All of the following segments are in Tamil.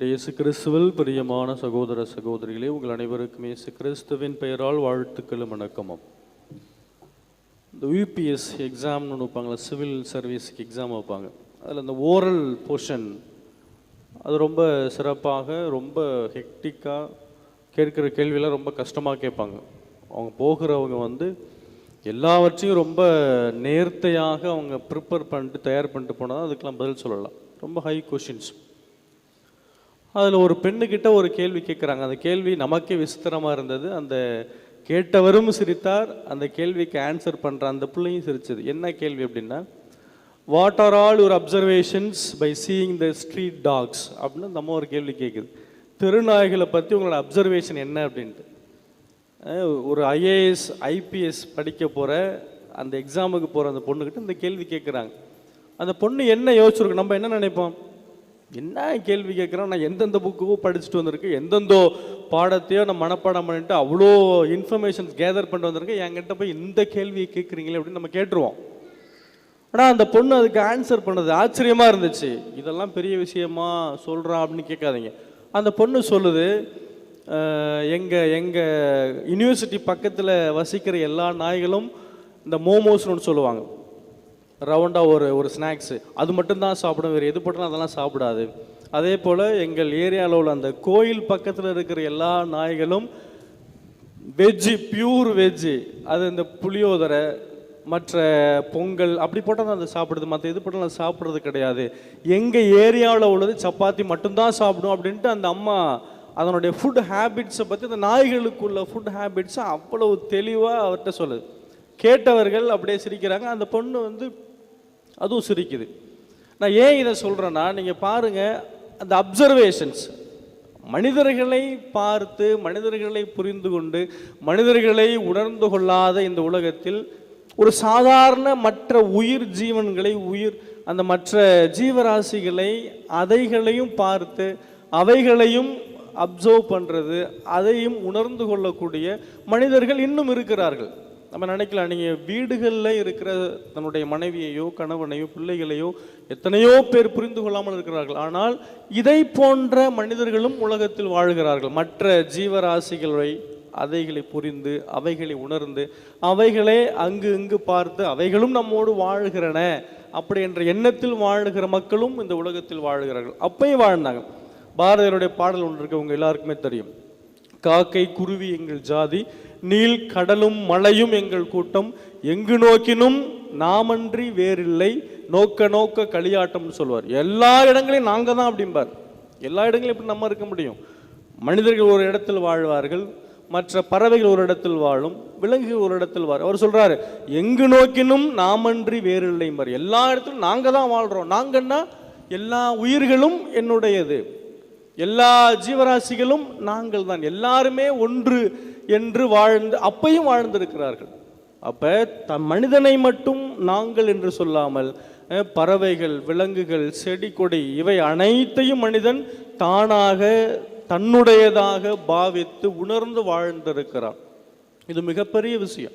இயேசு கிறிஸ்துவில் பிரியமான சகோதர சகோதரிகளே உங்கள் அனைவருக்கும் இயேசு கிறிஸ்துவின் பெயரால் வாழ்த்துக்களும் வணக்கமும். இந்த யூபிஎஸ் எக்ஸாம்னு ஒன்று வைப்பாங்களே சிவில் சர்வீஸ்க்கு எக்ஸாம் வைப்பாங்க. அதில் இந்த ஓரல் போர்ஷன் அது ரொம்ப சிறப்பாக ரொம்ப ஹெக்டிக்காக கேட்குற கேள்வியெல்லாம் ரொம்ப கஷ்டமாக கேட்பாங்க. அவங்க போகிறவங்க வந்து எல்லாவற்றையும் ரொம்ப நேர்த்தையாக அவங்க ப்ரிப்பேர் பண்ணிட்டு தயார் பண்ணிட்டு போனால் அதுக்கெல்லாம் பதில் சொல்லலாம். ரொம்ப ஹை கொஷின்ஸ் அதில் ஒரு பெண்ணுக்கிட்ட ஒரு கேள்வி கேட்குறாங்க அந்த கேள்வி நமக்கே விசித்திரமாக இருந்தது. அந்த கேட்டவரும் சிரித்தார். அந்த கேள்விக்கு ஆன்சர் பண்ணுற அந்த பிள்ளையும் சிரிச்சது. என்ன கேள்வி அப்படின்னா what are all your observations by seeing the street dogs அப்படின்னு நம்ம ஒரு கேள்வி கேட்குது தெருநாய்களை பற்றி உங்களோட அப்சர்வேஷன் என்ன? அப்படின்ட்டு. ஒரு ஐஏஎஸ் ஐபிஎஸ் படிக்க போகிற அந்த எக்ஸாமுக்கு போகிற அந்த பொண்ணுக்கிட்ட இந்த கேள்வி கேட்குறாங்க அந்த பொண்ணு என்ன யோசிச்சிருக்கு? நம்ம என்ன நினைப்போம்? என்ன கேள்வி கேட்குறோம் நான் எந்தெந்த புக்குக்கோ படிச்சுட்டு வந்திருக்கேன் எந்தெந்தோ பாடத்தையோ நான் மனப்பாடம் பண்ணிட்டு அவ்வளோ இன்ஃபர்மேஷன்ஸ் கேதர் பண்ணிட்டு வந்திருக்கேன். என்கிட்ட போய் இந்த கேள்வியை கேட்குறீங்களே அப்படின்னு நம்ம கேட்டுருவோம். ஆனால் அந்த பொண்ணு அதுக்கு ஆன்சர் பண்ணது ஆச்சரியமாக இருந்துச்சு. இதெல்லாம் பெரிய விஷயமா சொல்கிறான் அப்படின்னு கேட்காதீங்க. அந்த பொண்ணு சொல்லுது எங்கள் எங்கள் யூனிவர்சிட்டி பக்கத்தில் வசிக்கிற எல்லா நாய்களும் இந்த மோமோஸ்னு ஒன்று சொல்லுவாங்க. ரவுண்டாக ஒரு ஒரு ஸ்நாக்ஸு அது மட்டும்தான் சாப்பிடும். வேறு எது போட்டாலும் அதெல்லாம் சாப்பிடாது. அதே போல் எங்கள் ஏரியாவில் உள்ள அந்த கோயில் பக்கத்தில் இருக்கிற எல்லா நாய்களும் வெஜ்ஜு பியூர் வெஜ்ஜு அது இந்த புளியோதரை மற்ற பொங்கல் அப்படி போட்டால் தான் அது சாப்பிடுது. மற்ற இது போட்டாலும் சாப்பிட்றது கிடையாது. எங்கள் ஏரியாவில் உள்ளது சப்பாத்தி மட்டும்தான் சாப்பிடும் அப்படின்ட்டு அந்த அம்மா அதனுடைய ஃபுட் ஹேபிட்ஸை பற்றி அந்த நாய்களுக்குள்ள ஃபுட் ஹேபிட்ஸை அவ்வளவு தெளிவாக அவர்கிட்ட சொல்லுது. கேட்டவர்கள் அப்படியே சிரிக்கிறாங்க. அந்த பொண்ணு வந்து அதுவும் சிரிக்குது. நான் ஏன் இதை சொல்கிறேன்னா நீங்கள் பாருங்கள் அந்த அப்சர்வேஷன்ஸ் மனிதர்களை பார்த்து மனிதர்களை புரிந்து கொண்டு மனிதர்களை உணர்ந்து கொள்ளாத இந்த உலகத்தில் ஒரு சாதாரண மற்ற உயிர் ஜீவன்களை உயிர் அந்த மற்ற ஜீவராசிகளை அதைகளையும் பார்த்து அவைகளையும் அப்சர்வ் பண்ணுறது அதையும் உணர்ந்து கொள்ளக்கூடிய மனிதர்கள் இன்னும் இருக்கிறார்கள். நம்ம நினைக்கலாம் நீங்கள் வீடுகளில் இருக்கிற தன்னுடைய மனைவியையோ கணவனையோ பிள்ளைகளையோ எத்தனையோ பேர் புரிந்து கொள்ளாமல் இருக்கிறார்கள். ஆனால் இதை போன்ற மனிதர்களும் உலகத்தில் வாழ்கிறார்கள். மற்ற ஜீவராசிகளை அதைகளை புரிந்து அவைகளை உணர்ந்து அவைகளே அங்கு இங்கு பார்த்து அவைகளும் நம்மோடு வாழ்கிறன அப்படி என்ற எண்ணத்தில் வாழுகிற மக்களும் இந்த உலகத்தில் வாழ்கிறார்கள். அப்பயும் வாழ்ந்தாங்க. பாரதியருடைய பாடல் ஒன்று இருக்கு உங்க எல்லாருக்குமே தெரியும். காக்கை குருவி எங்கள் ஜாதி நீல் கடலும் மலையும் எங்கள் கூட்டம். எங்கு நோக்கினும் நாமன்றி வேறில்லை. நோக்க நோக்க களியாட்டம்னு சொல்வார். எல்லா இடங்களையும் நாங்க தான் அப்படிம்பார். எல்லா இடங்களையும் எப்படி நம்ம இருக்க முடியும்? மனிதர்கள் ஒரு இடத்தில் வாழ்வார்கள். மற்ற பறவைகள் ஒரு இடத்தில் வாழும். விலங்குகள் ஒரு இடத்தில் வாழும் அவர் சொல்றாரு எங்கு நோக்கினும் நாமன்றி வேறில்லைம்பார். எல்லா இடத்திலும் நாங்க தான் வாழ்றோம். நாங்கன்னா எல்லா உயிர்களும் என்னுடையது. எல்லா ஜீவராசிகளும் நாங்கள் தான் எல்லாருமே ஒன்று என்று வாழ்ந்து அப்பையும் வாழ்ந்திருக்கிறார்கள். அப்ப த மனிதனை மட்டும் நாங்கள் என்று சொல்லாமல் பறவைகள் விலங்குகள் செடி கொடி இவை அனைத்தையும் மனிதன் தானாக தன்னுடையதாக பாவித்து உணர்ந்து வாழ்ந்திருக்கிறான். இது மிகப்பெரிய விஷயம்.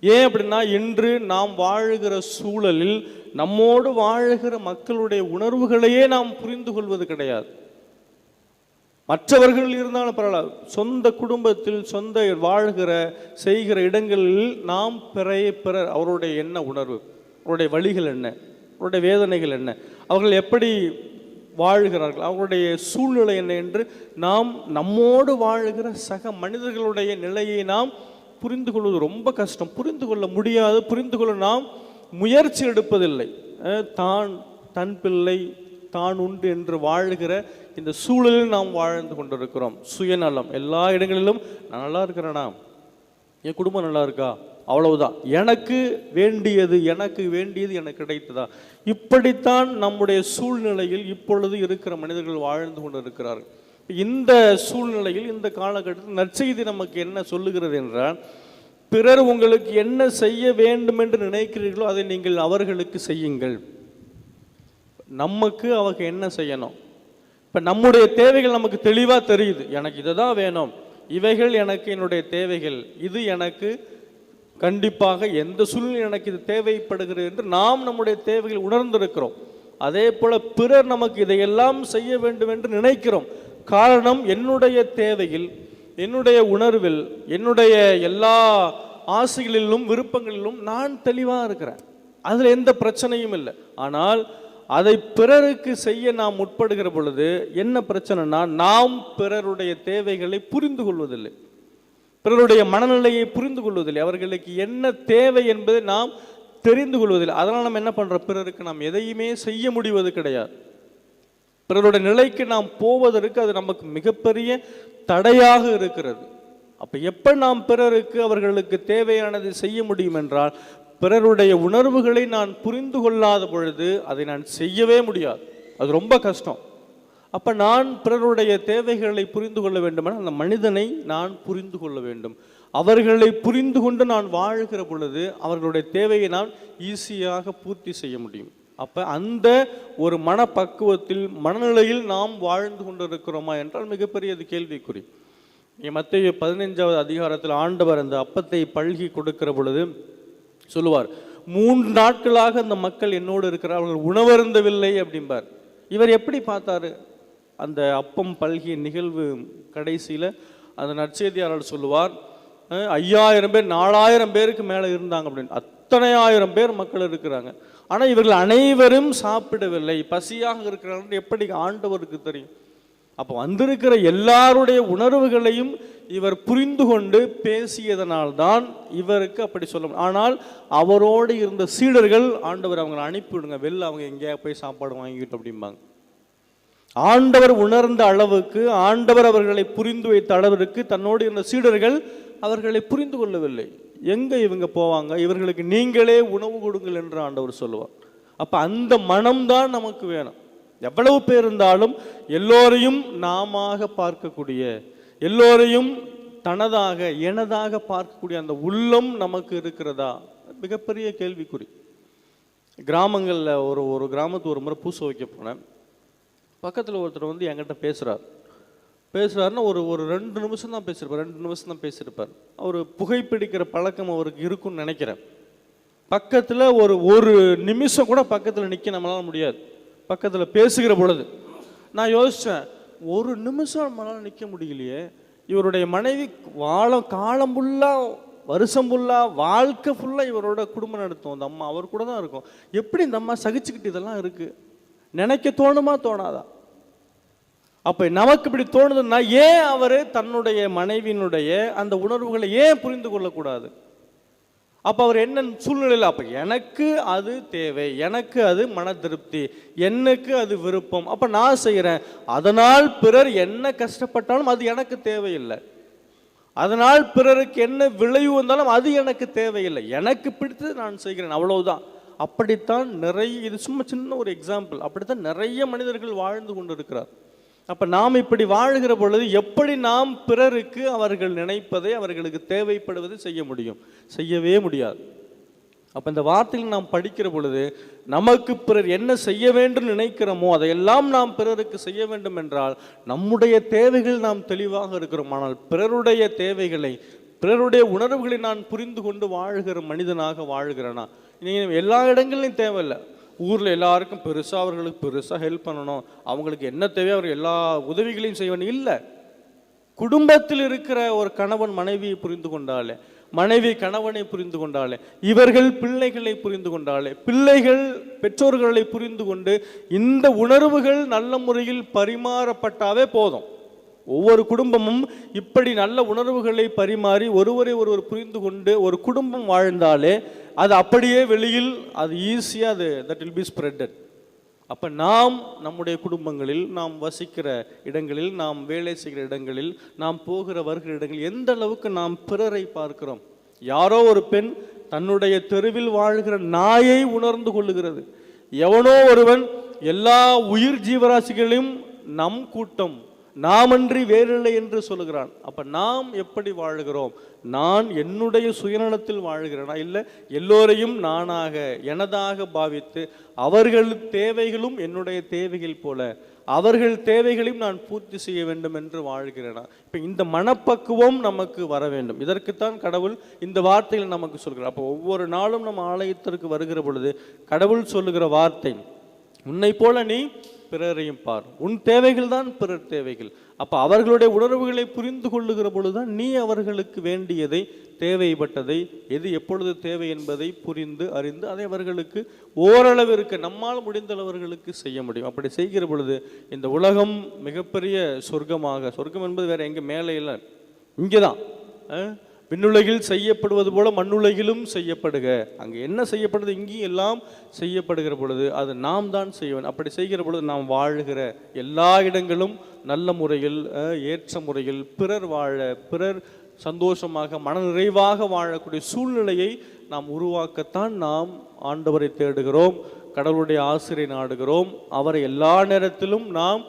ஏன் அப்படின்னா இன்று நாம் வாழுகிற சூழலில் நம்மோடு வாழுகிற மக்களுடைய உணர்வுகளையே நாம் புரிந்து கொள்வது கிடையாது. மற்றவர்கள் இருந்தாலும் பரவாயில்ல. சொந்த குடும்பத்தில் சொந்த வாழ்கிற செய்கிற இடங்களில் நாம் பிறைய பிறர் அவருடைய என்ன உணர்வு? அவருடைய வழிகள் என்ன? அவருடைய வேதனைகள் என்ன? அவர்கள் எப்படி வாழ்கிறார்கள்? அவருடைய சூழ்நிலை என்ன என்று நாம் நம்மோடு வாழுகிற சக மனிதர்களுடைய நிலையை நாம் புரிந்து கொள்வது ரொம்ப கஷ்டம். புரிந்து கொள்ள முடியாது. புரிந்து கொள்ள நாம் முயற்சி எடுப்பதில்லை. தான் தன் பிள்ளை தான் உண்டு என்று வாழுகிற இந்த சூழலில் நாம் வாழ்ந்து கொண்டிருக்கிறோம். சுயநலம். எல்லா இடங்களிலும் நான் நல்லா இருக்கிறேனா? என் குடும்பம் நல்லா இருக்கா? அவ்வளவுதான். எனக்கு வேண்டியது எனக்கு வேண்டியது எனக்கு கிடைத்ததா? இப்படித்தான் நம்முடைய சூழ்நிலையில் இப்பொழுது இருக்கிற மனிதர்கள் வாழ்ந்து கொண்டிருக்கிறார்கள். இந்த சூழ்நிலையில் இந்த காலகட்டத்தில் நற்செய்தி நமக்கு என்ன சொல்லுகிறது என்றால் பிறர் உங்களுக்கு என்ன செய்ய வேண்டும் என்று நினைக்கிறீர்களோ அதை நீங்கள் அவர்களுக்கு செய்யுங்கள். நமக்கு அவங்க என்ன செய்யணும்? இப்போ நம்முடைய தேவைகள் நமக்கு தெளிவாக தெரியுது. எனக்கு இதை தான் வேணும். இவைகள் எனக்கு என்னுடைய தேவைகள். இது எனக்கு கண்டிப்பாக எந்த சூழ்நிலை எனக்கு இது தேவைப்படுகிறது என்று நாம் நம்முடைய தேவைகள் உணர்ந்திருக்கிறோம். அதே போல் பிறர் நமக்கு இதையெல்லாம் செய்ய வேண்டும் என்று நினைக்கிறோம். காரணம் என்னுடைய தேவையில் என்னுடைய உணர்வில் என்னுடைய எல்லா ஆசைகளிலும் விருப்பங்களிலும் நான் தெளிவாக இருக்கிறேன். அதில் எந்த பிரச்சனையும் இல்லை. ஆனால் அதை பிறருக்கு செய்ய நாம் முற்படுகிற பொழுது என்ன பிரச்சனைனா நாம் பிறருடைய தேவைகளை புரிந்து கொள்வதில்லை. பிறருடைய மனநிலையை புரிந்து கொள்வதில்லை. அவர்களுக்கு என்ன தேவை என்பதை நாம் தெரிந்து கொள்வதில்லை. அதனால் நம்ம என்ன பண்ணுறோம் பிறருக்கு நாம் எதையுமே செய்ய முடிவது கிடையாது. பிறருடைய நிலைக்கு நாம் போவதற்கு அது நமக்கு மிகப்பெரிய தடையாக இருக்கிறது. அப்போ எப்போ நாம் பிறருக்கு அவர்களுக்கு தேவையானது செய்ய முடியும் என்றால் பிறருடைய உணர்வுகளை நான் புரிந்து கொள்ளாத பொழுது அதை நான் செய்யவே முடியாது. அது ரொம்ப கஷ்டம். அப்போ நான் பிறருடைய தேவைகளை புரிந்து கொள்ள வேண்டுமென அந்த மனிதனை நான் புரிந்து கொள்ள வேண்டும். அவர்களை புரிந்து கொண்டு நான் வாழ்கிற பொழுது அவர்களுடைய தேவையை நான் ஈஸியாக பூர்த்தி செய்ய முடியும். அப்போ அந்த ஒரு மனப்பக்குவத்தில் மனநிலையில் நாம் வாழ்ந்து கொண்டிருக்கிறோமா என்றால் மிகப்பெரியது கேள்விக்குறி. மத்திய பதினைஞ்சாவது அதிகாரத்தில் ஆண்டவர் அந்த அப்பத்தை பழகி கொடுக்கிற பொழுது சொல்லுவார் மூன்று நாட்களாக அந்த மக்கள் என்னோடு இருக்கிறார் அவர்கள் உணவருந்தவில்லை அப்படிம்பார். இவர் எப்படி பார்த்தாரு? அந்த அப்பம் பல்கிய நிகழ்வு கடைசியில் அந்த நற்செய்தியாளர் சொல்லுவார் ஐயாயிரம் பேர் நாலாயிரம் பேருக்கு மேலே இருந்தாங்க அப்படின்னு. அத்தனை ஆயிரம் பேர் மக்கள் இருக்கிறாங்க. ஆனால் இவர்கள் அனைவரும் சாப்பிடவில்லை. பசியாக இருக்கிறாங்கன்னு எப்படி ஆண்டவருக்கு தெரியும்? அப்போ வந்திருக்கிற எல்லாருடைய உணர்வுகளையும் இவர் புரிந்து கொண்டு பேசியதனால்தான் இவருக்கு அப்படி சொல்ல ஆனால் அவரோடு இருந்த சீடர்கள் ஆண்டவர் அவங்களை அனுப்பிவிடுங்க வெளில அவங்க எங்கேயா போய் சாப்பாடு வாங்கிக்கிட்டோம் அப்படிம்பாங்க. ஆண்டவர் உணர்ந்த அளவுக்கு ஆண்டவர் அவர்களை புரிந்து வைத்த அளவிற்கு தன்னோடு இருந்த சீடர்கள் அவர்களை புரிந்து கொள்ளவில்லை. எங்கே இவங்க போவாங்க? இவர்களுக்கு நீங்களே உணவு கொடுங்கள் என்று ஆண்டவர் சொல்லுவார். அப்போ அந்த மனம்தான் நமக்கு வேணும். எவ்வளவு பேர் இருந்தாலும் எல்லோரையும் நாமாக பார்க்கக்கூடிய எல்லோரையும் தனதாக எனதாக பார்க்கக்கூடிய அந்த உள்ளம் நமக்கு இருக்கிறதா? மிகப்பெரிய கேள்விக்குறி. கிராமங்களில் ஒரு ஒரு கிராமத்து ஒரு முறை பூசை வைக்க போனேன். பக்கத்தில் ஒருத்தர் வந்து என்கிட்ட பேசுகிறார் பேசுகிறாருன்னா ஒரு ஒரு ரெண்டு நிமிஷம் தான் பேசியிருப்பார். ரெண்டு நிமிஷம் தான் பேசியிருப்பார். அவர் புகைப்பிடிக்கிற பழக்கம் அவருக்கு இருக்குன்னு நினைக்கிறேன். பக்கத்தில் ஒரு ஒரு நிமிஷம் கூட பக்கத்தில் நிற்க நம்மளால முடியாது. பக்கத்தில் பேசுகிற பொழுது. நான் யோசித்தேன் ஒரு நிமிஷம் நம்மளால் நிற்க முடியலையே. இவருடைய மனைவி வாழ காலம் ஃபுல்லாக வருஷம் ஃபுல்லாக வாழ்க்கை ஃபுல்லாக இவரோட குடும்பம் நடத்தும். அந்த அம்மா அவர் கூட தான் இருக்கும். எப்படி இந்த அம்மா சகிச்சுக்கிட்டு இதெல்லாம் இருக்குது நினைக்க தோணுமா தோணாதா? அப்போ நமக்கு இப்படி தோணுதுன்னா ஏன் அவர் தன்னுடைய மனைவியினுடைய அந்த உணர்வுகளை ஏன் புரிந்து கொள்ளக்கூடாது? அப்போ அவர் என்ன சூழ்நிலையில்? அப்போ எனக்கு அது தேவை எனக்கு அது மன திருப்தி எனக்கு அது விருப்பம். அப்போ நான் செய்கிறேன் அதனால் பிறர் என்ன கஷ்டப்பட்டாலும் அது எனக்கு தேவையில்லை. அதனால் பிறருக்கு என்ன விளைவு வந்தாலும் அது எனக்கு தேவையில்லை. எனக்கு பிடித்தது நான் செய்கிறேன். அவ்வளவுதான். அப்படித்தான் நிறைய இது சும்மா சின்ன ஒரு எக்ஸாம்பிள் அப்படித்தான் நிறைய மனிதர்கள் வாழ்ந்து கொண்டு இருக்கிறார் அப்ப நாம் இப்படி வாழ்கிற பொழுது எப்படி நாம் பிறருக்கு அவர்கள் நினைப்பதை அவர்களுக்கு தேவைப்படுவதை செய்ய முடியும்? செய்யவே முடியாது. அப்ப இந்த வார்த்தையில் நாம் படிக்கிற பொழுது நமக்கு பிறர் என்ன செய்ய வேண்டும் நினைக்கிறோமோ அதையெல்லாம் நாம் பிறருக்கு செய்ய வேண்டும் என்றால் நம்முடைய தேவைகள் நாம் தெளிவாக இருக்கிறோம். ஆனால் பிறருடைய தேவைகளை பிறருடைய உணர்வுகளை நான் புரிந்து கொண்டு வாழ்கிற மனிதனாக வாழ்கிறேனா? நீங்கள் எல்லா இடங்கள்லையும் தேவையில்லை. ஊரில் எல்லாருக்கும் பெருசாக அவர்களுக்கு பெருசாக ஹெல்ப் பண்ணணும். அவங்களுக்கு என்ன தேவையோ அவர் எல்லா உதவிகளையும் செய்ய இல்லை. குடும்பத்தில் இருக்கிற ஒரு கணவன் மனைவியை புரிந்து கொண்டாலே மனைவி கணவனை புரிந்து கொண்டாலே இவர்கள் பிள்ளைகளை புரிந்து கொண்டாலே பிள்ளைகள் பெற்றோர்களை புரிந்து கொண்டு இந்த உணர்வுகள் நல்ல முறையில் பரிமாறப்பட்டாவே போதும். ஒவ்வொரு குடும்பமும் இப்படி நல்ல உணர்வுகளை பரிமாறி ஒருவரை ஒருவர் புரிந்து கொண்டு ஒரு குடும்பம் வாழ்ந்தாலே அது அப்படியே வெளியில் அது ஈஸியாக அது தட் வில் பி ஸ்ப்ரெட்டட் அப்போ நாம் நம்முடைய குடும்பங்களில் நாம் வசிக்கிற இடங்களில் நாம் வேலை செய்கிற இடங்களில் நாம் போகிற வருகிற இடங்களில் எந்த அளவுக்கு நாம் பிறரை பார்க்கிறோம்? யாரோ ஒரு பெண் தன்னுடைய தெருவில் வாழ்கிற நாயை உணர்ந்து கொள்ளுகிறது. எவனோ ஒருவன் எல்லா உயிர் ஜீவராசிகளையும் நம் கூட்டம் நாமன்றி வேறில்லை என்று சொல்லுகிறான். அப்ப நாம் எப்படி வாழுகிறோம்? நான் என்னுடைய சுயநலத்தில் வாழ்கிறேனா? இல்லை எல்லோரையும் நானாக எனதாக பாவித்து அவர்கள் தேவைகளும் என்னுடைய தேவைகள் போல அவர்கள் தேவைகளையும் நான் பூர்த்தி செய்ய வேண்டும் என்று வாழ்கிறேனா? இப்போ இந்த மனப்பக்குவம் நமக்கு வர வேண்டும். இதற்குத்தான் கடவுள் இந்த வார்த்தைகள் நமக்கு சொல்கிறார். அப்போ ஒவ்வொரு நாளும் நம்ம ஆலயத்திற்கு வருகிற பொழுது கடவுள் சொல்லுகிற வார்த்தை உன்னை போல நீ பிறரையும் பார். உன் தேவைகள் தான் பிறர் தேவைகள். அப்போ அவர்களுடைய உணர்வுகளை புரிந்து கொள்ளுகிற பொழுதுதான் நீ அவர்களுக்கு வேண்டியதை தேவைப்பட்டதை எது எப்பொழுது தேவை என்பதை புரிந்து அறிந்து அதை அவர்களுக்கு ஓரளவிற்கு நம்மால் முடிந்தளவர்களுக்கு செய்ய முடியும். அப்படி செய்கிற பொழுது இந்த உலகம் மிகப்பெரிய சொர்க்கமாக சொர்க்கம் என்பது வேற எங்கே மேலே இல்லை. இங்கே தான் விண்ணுலகில் செய்யப்படுவது போல மண்ணுலகிலும் செய்யப்படுக. அங்கே என்ன செய்யப்படுது? இங்கேயும் எல்லாம் செய்யப்படுகிற பொழுது அது நாம் தான் செய்வோம் அப்படி செய்கிற பொழுது நாம் வாழுகிற எல்லா இடங்களும் நல்ல முறையில் ஏற்ற முறையில் பிறர் வாழ பிறர் சந்தோஷமாக மனநிறைவாக வாழக்கூடிய சூழ்நிலையை நாம் உருவாக்கத்தான் நாம் ஆண்டவரை தேடுகிறோம் கடவுளுடைய ஆசிரியை நாடுகிறோம். அவரை எல்லா நேரத்திலும் நாம்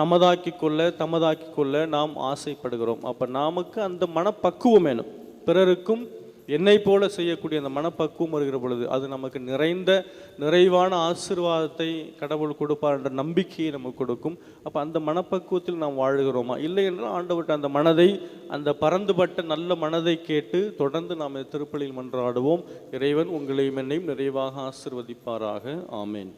நமதாக்கி கொள்ள தமதாக்கி கொள்ள நாம் ஆசைப்படுகிறோம். அப்போ நமக்கு அந்த மனப்பக்குவம் வேணும். பிறருக்கும் என்னை போல செய்யக்கூடிய அந்த மனப்பக்குவம் வருகிற பொழுது அது நமக்கு நிறைந்த நிறைவான ஆசீர்வாதத்தை கடவுள் கொடுப்பார் என்ற நம்பிக்கையை நமக்கு கொடுக்கும். அப்போ அந்த மனப்பக்குவத்தில் நாம் வாழுகிறோமா? இல்லை என்றால் ஆண்டவர்கிட்ட அந்த மனதை அந்த பறந்துபட்ட நல்ல மனதை கேட்டு தொடர்ந்து நாம் திருப்பலியில் மன்றாடுவோம். இறைவன் உங்களையும் என்னையும் நிறைவாக ஆசிர்வதிப்பாராக. ஆமேன்.